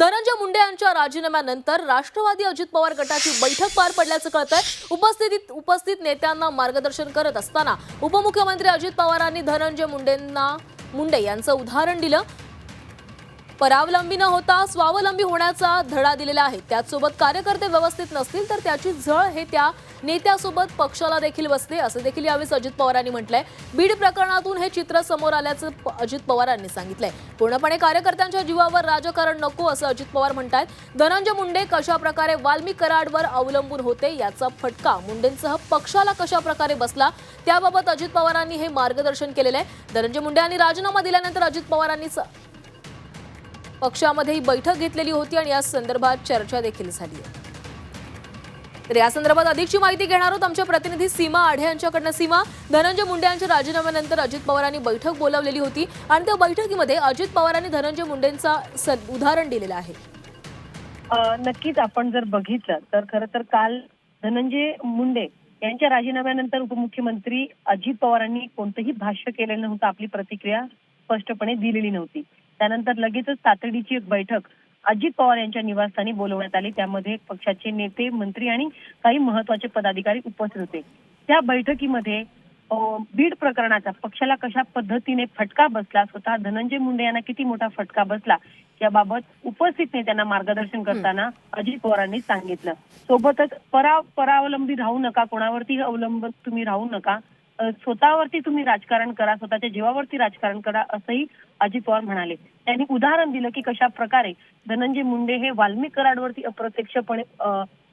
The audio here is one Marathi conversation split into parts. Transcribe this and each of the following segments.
धनंजय मुंडे यांच्या राजीनाम्यानंतर राष्ट्रवादी अजित पवार गटाची बैठक पार पडल्याचं कळतंय. उपस्थितीत उपस्थित नेत्यांना मार्गदर्शन करत असताना उपमुख्यमंत्री अजित पवारांनी धनंजय मुंडेंना मुंडे यांचं उदाहरण दिलं. परावलंबी न होता स्वावलंबी होण्याचा धडा दिलेला आहे. त्याचसोबत कार्यकर्ते व्यवस्थित नसतील तर त्याची झळ हे त्या नेत्यासोबत पक्षाला देखील बसते असं देखील यावेळी अजित पवारांनी म्हटलंय. बीड प्रकरणातून हे चित्र समोर आल्याचं अजित पवारांनी सांगितलंय. पूर्णपणे कार्यकर्त्यांच्या जीवावर राजकारण नको असं अजित पवार म्हणतायत. धनंजय मुंडे कशा प्रकारे वाल्मी कराडवर अवलंबून होते याचा फटका मुंडेंसह पक्षाला कशा प्रकारे बसला त्याबाबत अजित पवारांनी हे मार्गदर्शन केलेलं आहे धनंजय मुंडे यांनी राजीनामा दिल्यानंतर अजित पवारांनी स- पक्षामध्ये ही बैठक घेतलेली होती आणि या संदर्भात चर्चा देखील झाली आहे. तर या संदर्भात अधिकची माहिती घेणार आहोत. आमच्या प्रतिनिधी सीमा आढे यांच्याकडनं. सीमा धनंजय मुंडे यांच्या राजीनाम्यानंतर अजित पवारांनी बैठक बोलावलेली होती आणि त्या बैठकीमध्ये अजित पवारांनी धनंजय मुंडेंचा उदाहरण दिलेलं आहे. नक्कीच आपण जर बघितलं तर खरं तर काल धनंजय मुंडे यांच्या राजीनाम्यानंतर उपमुख्यमंत्री अजित पवारांनी कोणतंही भाष्य केलेलं नव्हतं. आपली प्रतिक्रिया स्पष्टपणे दिलेली नव्हती. त्यानंतर लगेचच तातडीची एक बैठक अजित पवार यांच्या निवासस्थानी बोलवण्यात आली. त्यामध्ये पक्षाचे नेते मंत्री आणि काही महत्त्वाचे पदाधिकारी उपस्थित होते. त्या बैठकीमध्ये बीड प्रकरणाचा पक्षाला कशा पद्धतीने फटका बसला स्वतः धनंजय मुंडे यांना किती मोठा फटका बसला याबाबत उपस्थित नेत्यांना मार्गदर्शन करताना अजित पवारांनी सांगितलं. सोबतच परा परावलंबी राहू नका कोणावरती अवलंबन तुम्ही राहू नका. स्वतःवरती तुम्ही राजकारण करा स्वतःच्या जीवावरती राजकारण करा असंही अजित पवार म्हणाले. त्यांनी उदाहरण दिलं की कशा प्रकारे धनंजय मुंडे हे वाल्मिक कराडवरती अप्रत्यक्षपणे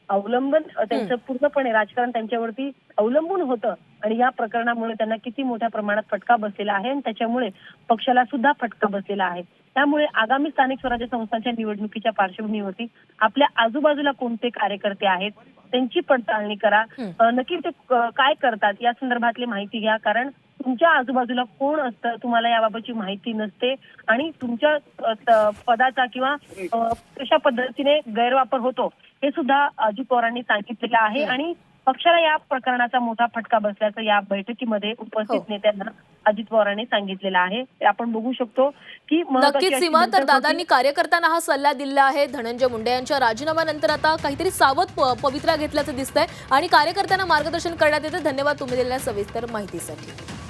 अवलंबन त्यांचं पूर्णपणे राजकारण त्यांच्यावरती अवलंबून होतं. आणि या प्रकरणामुळे त्यांना किती मोठ्या प्रमाणात फटका बसलेला आहे आणि त्याच्यामुळे पक्षाला सुद्धा फटका बसलेला आहे. त्यामुळे आगामी स्थानिक स्वराज्य संस्थांच्या निवडणुकीच्या पार्श्वभूमीवरती आपल्या आजूबाजूला कोणते कार्यकर्ते आहेत त्यांची पडताळणी करा. नक्की ते काय करतात या संदर्भातली माहिती घ्या. कारण तुमच्या आजूबाजूला कोण असतं तुम्हाला याबाबतची माहिती नसते आणि तुमच्या पदाचा किंवा कशा पद्धतीने गैरवापर होतो हे सुद्धा अजित पवारांनी सांगितलेलं आहे. आणि पक्षाला या प्रकरणाचा मोठा फटका बसल्याचं या बैठकीमध्ये उपस्थित हो. नेत्यांना अजित पवारांनी सांगितलेलं आहे आपण बघू शकतो की नक्कीच सीमा तर. दादांनी कार्यकर्त्यांना हा सल्ला दिला आहे धनंजय मुंडे यांच्या राजीनाम्यानंतर आता काहीतरी सावध पवित्रा घेतल्याचं दिसतंय आणि कार्यकर्त्यांना मार्गदर्शन करण्यात येतं धन्यवाद तुम्ही दिलेल्या सविस्तर माहितीसाठी